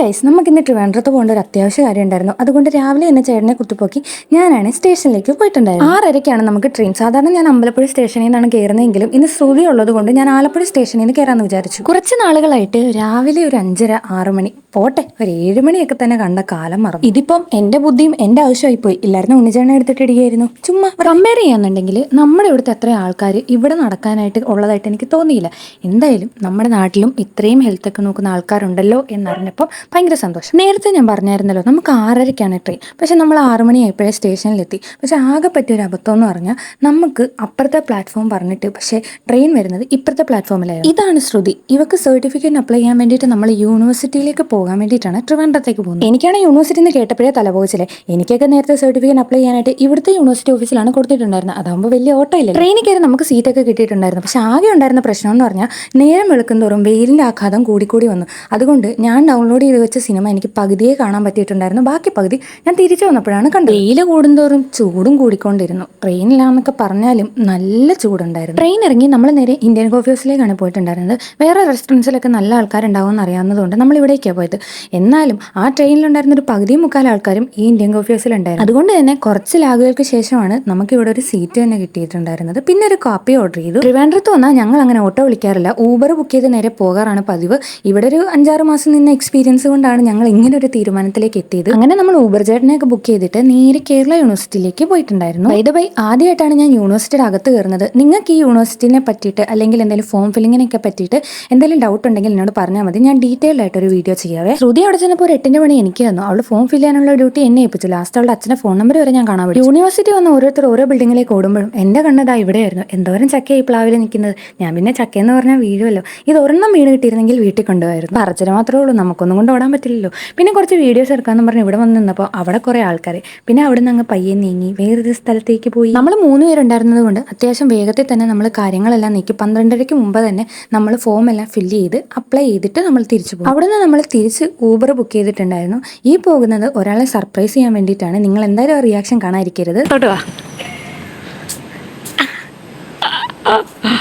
Guys നമുക്ക് ഇന്ന് ട്രിവാൻഡ്രത്ത് പോകേണ്ട ഒരു അത്യാവശ്യ കാര്യം ഉണ്ടായിരുന്നു അതുകൊണ്ട് രാവിലെ തന്നെ ചേട്ടനെ കുത്തിപ്പോക്കി ഞാനാണ് സ്റ്റേഷനിലേക്ക് പോയിട്ടുണ്ടായിരുന്നു ആറരയ്ക്കാണ് നമുക്ക് ട്രെയിൻ സാധാരണ ഞാൻ അമ്പലപ്പുഴ സ്റ്റേഷനിൽ നിന്നാണ് കയറുന്നതെങ്കിലും ഇന്ന് ശ്രുതി ഉള്ളത് കൊണ്ട് ഞാൻ ആലപ്പുഴ സ്റ്റേഷനിൽ നിന്ന് കയറാമെന്ന് വിചാരിച്ചു. കുറച്ച് നാളുകളായിട്ട് രാവിലെ ഒരു അഞ്ചര ആറ് മണി പോട്ടെ ഒരു ഏഴ് മണിയൊക്കെ തന്നെ കണ്ട കാലം മറന്നു. ഇതിപ്പം എന്റെ ബുദ്ധിയും എന്റെ ആവശ്യമായി പോയി ഇല്ലായിരുന്നു ഉണ്ണിച്ചേണ എടുത്തിട്ട് ഇടിയായിരുന്നു. ചുമ്മാ കമ്പയർ ചെയ്യാന്നുണ്ടെങ്കിൽ നമ്മുടെ ഇവിടുത്തെ എത്ര ആൾക്കാർ ഇവിടെ നടക്കാനായിട്ട് ഉള്ളതായിട്ട് എനിക്ക് തോന്നിയില്ല. എന്തായാലും നമ്മുടെ നാട്ടിലും ഇത്രയും ഹെൽത്തൊക്കെ നോക്കുന്ന ആൾക്കാരുണ്ടല്ലോ എന്നറിഞ്ഞപ്പോൾ ഭയങ്കര സന്തോഷം. നേരത്തെ ഞാൻ പറഞ്ഞായിരുന്നല്ലോ നമുക്ക് ആറരയ്ക്കാണ് ട്രെയിൻ പക്ഷെ നമ്മൾ ആറ് മണിയായപ്പോഴേ സ്റ്റേഷനിലെത്തി. പക്ഷെ ആകെ പറ്റിയ ഒരു അബദ്ധം എന്ന് പറഞ്ഞാൽ നമുക്ക് അപ്പുറത്തെ പ്ലാറ്റ്ഫോം പറഞ്ഞിട്ട് പക്ഷേ ട്രെയിൻ വരുന്നത് ഇപ്പുറത്തെ പ്ലാറ്റ്ഫോമിലായിരുന്നു ഇതാണ് ശ്രുതി. ഇവക്ക് സർട്ടിഫിക്കറ്റ് അപ്ലൈ ചെയ്യാൻ വേണ്ടിയിട്ട് നമ്മൾ യൂണിവേഴ്സിറ്റിയിലേക്ക് പോകാൻ വേണ്ടിയിട്ടാണ് ട്രിവാൻഡ്രത്തേക്ക് പോകുന്നത്. എനിക്കാണ് യൂണിവേഴ്സിറ്റി എന്ന് കേട്ടപ്പോഴേ തലപോച്ചില്ലേ എനിക്കൊക്കെ നേരത്തെ സർട്ടിഫിക്കറ്റ് അപ്ലൈ ചെയ്യാനായിട്ട് ഇവിടുത്തെ യൂണിവേഴ്സിറ്റി ഓഫീസിലാണ് കൊടുത്തിട്ടുണ്ടായിരുന്നത്. അതാകുമ്പോൾ വലിയ ഓട്ടമില്ല ട്രെയിനിൽ കയറി നമുക്ക് സീറ്റൊക്കെ കിട്ടിയിട്ടുണ്ടായിരുന്നു. പക്ഷെ ആകെ ഉണ്ടായിരുന്ന പ്രശ്നം എന്ന് പറഞ്ഞാൽ നേരം വെളുക്കുന്നതോറും തോറും വെയിലിന്റെ ആഘാതം കൂടിക്കൂടി വന്നു. അതുകൊണ്ട് ഞാൻ ഡൗൺലോഡ് വെച്ച സിനിമ എനിക്ക് പകുതിയെ കാണാൻ പറ്റിയിട്ടുണ്ടായിരുന്നു. ബാക്കി പകുതി ഞാൻ തിരിച്ചു വന്നപ്പോഴാണ് കണ്ടത്. വെയിൽ കൂടുന്തോറും ചൂടും കൂടിക്കൊണ്ടിരുന്നു. ട്രെയിനിലാണെന്നൊക്കെ പറഞ്ഞാലും നല്ല ചൂടുണ്ടായിരുന്നു. ട്രെയിൻ ഇറങ്ങി നമ്മൾ നേരെ ഇന്ത്യൻ കോഫി ഹൗസിലേക്കാണ് പോയിട്ടുണ്ടായിരുന്നത്. വേറെ റെസ്റ്റോറൻസിലൊക്കെ നല്ല ആൾക്കാരുണ്ടാവുമെന്ന് അറിയാവുന്നതുകൊണ്ട് നമ്മൾ ഇവിടേക്കാണ് പോയത്. എന്നാലും ആ ട്രെയിനിലുണ്ടായിരുന്ന ഒരു പകുതി മുക്കാൽ ആൾക്കാരും ഈ ഇന്ത്യൻ കോഫി ഹൗസിലുണ്ടായിരുന്നു. അതുകൊണ്ട് തന്നെ കുറച്ച് ലാഗുകൾക്ക് ശേഷമാണ് നമുക്ക് ഇവിടെ ഒരു സീറ്റ് തന്നെ കിട്ടിയിട്ടുണ്ടായിരുന്നത്. പിന്നെ ഒരു കോപ്പി ഓർഡർ ചെയ്തു. ട്രിവാൻഡ്രത്ത് വന്നാൽ ഞങ്ങൾ അങ്ങനെ ഓട്ടോ വിളിക്കാറില്ല. ഊബർ ബുക്ക് ചെയ്ത് നേരെ പോകാറാണ് പതിവ്. ഇവിടെ ഒരു അഞ്ചാറ് മാസം നിന്ന് എക്സ്പീരിയൻസ് കൊണ്ടാണ് ഞങ്ങൾ ഇങ്ങനെ ഒരു തീരുമാനത്തിലേക്ക് എത്തിയത്. അങ്ങനെ നമ്മൾ ഊബർ ചേട്ടനെയൊക്കെ ബുക്ക് ചെയ്തിട്ട് നേരെ കേരള യൂണിവേഴ്സിറ്റിയിലേക്ക് പോയിട്ടുണ്ടായിരുന്നു. ബൈ ബൈ ആദ്യമായിട്ടാണ് ഞാൻ യൂണിവേഴ്സിറ്റിയുടെ അകത്ത് കയറുന്നത്. നിങ്ങൾക്ക് ഈ യൂണിവേഴ്സിറ്റിനെ പറ്റിയിട്ട് അല്ലെങ്കിൽ എന്തെങ്കിലും ഫോം ഫില്ലിങ്ങിനൊക്കെ പറ്റിയിട്ട് എന്തെങ്കിലും ഡൗട്ട് ഉണ്ടെങ്കിൽ എന്നോട് പറഞ്ഞാൽ മതി. ഞാൻ ഡീറ്റെയിൽഡ് ആയിട്ട് ഒരു വീഡിയോ ചെയ്യാവേ. ശ്രുതി അവിടെ ചെന്നപ്പോൾ ഒരു എട്ടിന്റെ മണി എനിക്ക് തന്നു. അവൾ ഫോം ഫില്ല് ചെയ്യാനുള്ള ഡ്യൂട്ടി എന്നെ ഏൽപ്പിച്ചു. ലാസ്റ്റ് അവളുടെ അച്ഛന്റെ ഫോൺ നമ്പർ വരെ ഞാൻ കാണാൻ പറ്റും. യൂണിവേഴ്സിറ്റി വന്ന ഓരോരുത്തർ ഓരോ ബിൽഡിംഗിലേക്ക് ഓടുമ്പോഴും എന്റെ കണ്ണതാ ഇവിടെയായിരുന്നു. എന്തോരം ചക്ക ഈ പ്ലാവിൽ നിൽക്കുന്നത്. ഞാൻ പിന്നെ ചക്കയെന്ന് പറഞ്ഞാൽ വീഴുമല്ലോ. ഇത് ഒരെണ്ണം വീണ് കിട്ടിയിരുന്നെങ്കിൽ വീട്ടിൽ കൊണ്ടുപോയിരുന്നു പറച്ചിന് മാത്രമേ ഉള്ളൂ. നമുക്കൊന്നും കൊണ്ട് ഓടാൻ പറ്റില്ലല്ലോ. പിന്നെ കുറച്ച് വീഡിയോസ് എടുക്കാമെന്ന് പറഞ്ഞ് ഇവിടെ വന്ന് നിന്നപ്പോൾ അവിടെ കുറേ ആൾക്കാർ പിന്നെ അവിടെ നിന്ന് അങ്ങ് പയ്യെ നീങ്ങി വേറൊരു സ്ഥലത്തേക്ക് പോയി. നമ്മൾ മൂന്ന് പേരുണ്ടായിരുന്നത് കൊണ്ട് അത്യാവശ്യം വേഗത്തിൽ തന്നെ നമ്മൾ കാര്യങ്ങളെല്ലാം നീക്കി പന്ത്രണ്ടരയ്ക്ക് മുമ്പ് തന്നെ നമ്മൾ ഫോം എല്ലാം ഫില്ല് ചെയ്ത് അപ്ലൈ ചെയ്തിട്ട് നമ്മൾ തിരിച്ചു പോകും അവിടെ നിന്ന് നമ്മൾ തിരിച്ച് ഊബർ ബുക്ക് ചെയ്തിട്ടുണ്ടായിരുന്നു. ഈ പോകുന്നത് ഒരാളെ സർപ്രൈസ് ചെയ്യാൻ വേണ്ടിയിട്ടാണ്. നിങ്ങൾ എന്തായാലും റിയാക്ഷൻ കാണാതിരിക്കരുത്. കേട്ടോ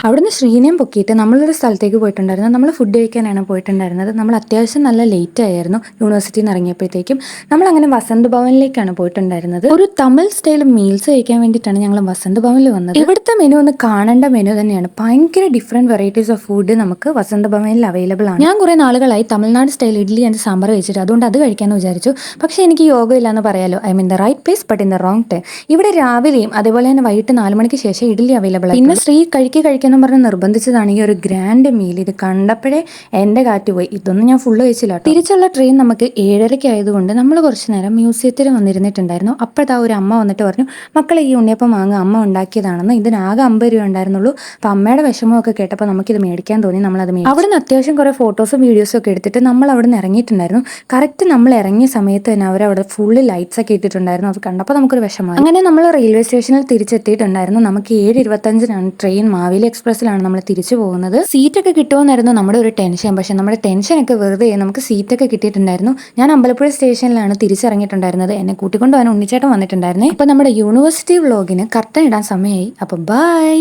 അവിടുന്ന് ശ്രീനയം പൊക്കിയിട്ട് നമ്മളൊരു സ്ഥലത്തേക്ക് പോയിട്ടുണ്ടായിരുന്നു. നമ്മൾ ഫുഡ് കഴിക്കാനാണ് പോയിട്ടുണ്ടായിരുന്നത്. നമ്മൾ അത്യാവശ്യം നല്ല ലേറ്റ് ആയിരുന്നു യൂണിവേഴ്സിറ്റിയിൽ നിന്ന് ഇറങ്ങിയപ്പോഴത്തേക്കും. നമ്മൾ അങ്ങനെ വസന്ത് ഭവനിലേക്കാണ് പോയിട്ടുണ്ടായിരുന്നത്. ഒരു തമിഴ് സ്റ്റൈൽ മീൽസ് കഴിക്കാൻ വേണ്ടിയിട്ടാണ് ഞങ്ങൾ വസന്ത് ഭവനിൽ വന്നത്. ഇവിടുത്തെ മെനു ഒന്ന് കാണേണ്ട മെനു തന്നെയാണ്. ഭയങ്കര ഡിഫറെന്റ് വെറൈറ്റീസ് ഓഫ് ഫുഡ് നമുക്ക് വസന്ത് ഭവനിൽ അവൈലബിൾ ആണ്. ഞാൻ കുറേ നാളുകളായി തമിഴ്നാട് സ്റ്റൈൽ ഇഡ്ഡലി ആൻഡ് സാമ്പാർ കഴിച്ചിട്ട് അതുകൊണ്ട് അത് കഴിക്കാമെന്ന് വിചാരിച്ചു. പക്ഷേ എനിക്ക് യോഗ ഇല്ലാന്ന് പറയാലോ. I mean the right place but in the wrong time ഇവിടെ രാവിലെയും അതേപോലെ തന്നെ വൈകിട്ട് നാല് മണിക്ക് ശേഷം ഇഡ്ഡലി അവൈലബിൾ ആണ് പിന്നെ സ്ത്രീ കഴിക്കുക കഴിക്കാന്നും പറഞ്ഞ് നിർബന്ധിച്ചതാണ് ഈ ഒരു ഗ്രാൻഡ് മീൽ ഇത് കണ്ടപ്പോഴേ എന്റെ കാറ്റ് പോയി. ഇതൊന്നും ഞാൻ ഫുള്ള് കഴിച്ചില്ല തിരിച്ചുള്ള ട്രെയിൻ നമുക്ക് ഏഴരയ്ക്ക് ആയതുകൊണ്ട് നമ്മൾ കുറച്ച് നേരം മ്യൂസിയത്തിൽ വന്നിരുന്നിട്ടുണ്ടായിരുന്നു. അപ്പോഴത്തെ ഒരു അമ്മ വന്നിട്ട് പറഞ്ഞു മക്കളെ ഈ ഉണ്ണിയപ്പം വാങ്ങുക അമ്മ ഉണ്ടാക്കിയതാണെന്ന് ഇതിനാകെ അമ്പത് രൂപ ഉണ്ടായിരുന്നുള്ളൂ. അപ്പം അമ്മയുടെ വിഷമമൊക്കെ കേട്ടപ്പോൾ നമുക്കിത് മേടിക്കാൻ തോന്നി. നമ്മളത് മേടിച്ചു. അവിടെ നിന്ന് അത്യാവശ്യം കുറേ ഫോട്ടോസും വീഡിയോസും ഒക്കെ എടുത്തിട്ട് നമ്മൾ അവിടെ നിന്ന് ഇറങ്ങിയിട്ടുണ്ടായിരുന്നു. കറക്റ്റ് നമ്മൾ ഇറങ്ങിയ സമയത്ത് തന്നെ അവരവിടെ ഫുള്ള് ലൈറ്റ്സ് ഒക്കെ ഇട്ടിട്ടുണ്ടായിരുന്നു. അത് കണ്ടപ്പോൾ നമുക്കൊരു വിഷമമായി. അങ്ങനെ നമ്മൾ റെയിൽവേ സ്റ്റേഷനിൽ തിരിച്ചെത്തിയിട്ടുണ്ടായിരുന്നു. നമുക്ക് ഏഴ് ഇരുപത്തഞ്ചിനാണ് ട്രെയിൻ മാവേലി എക്സ്പ്രസ്സിലാണ് നമ്മൾ തിരിച്ചു പോകുന്നത്. സീറ്റൊക്കെ കിട്ടുമെന്നായിരുന്നു നമ്മുടെ ഒരു ടെൻഷൻ. പക്ഷെ നമ്മുടെ ടെൻഷനൊക്കെ വെറുതെ നമുക്ക് സീറ്റൊക്കെ കിട്ടിയിട്ടുണ്ടായിരുന്നു. ഞാൻ അമ്പലപ്പുഴ സ്റ്റേഷനിലാണ് തിരിച്ചിറങ്ങിയിട്ടുണ്ടായിരുന്നത്. എന്നെ കൂട്ടിക്കൊണ്ടുപോകാൻ ഉണ്ണിച്ചേട്ടൻ വന്നിട്ടുണ്ടായിരുന്നു. അപ്പോൾ നമ്മുടെ യൂണിവേഴ്സിറ്റി വ്ളോഗിന് കർട്ടൻ ഇടാൻ സമയമായി. അപ്പോൾ ബൈ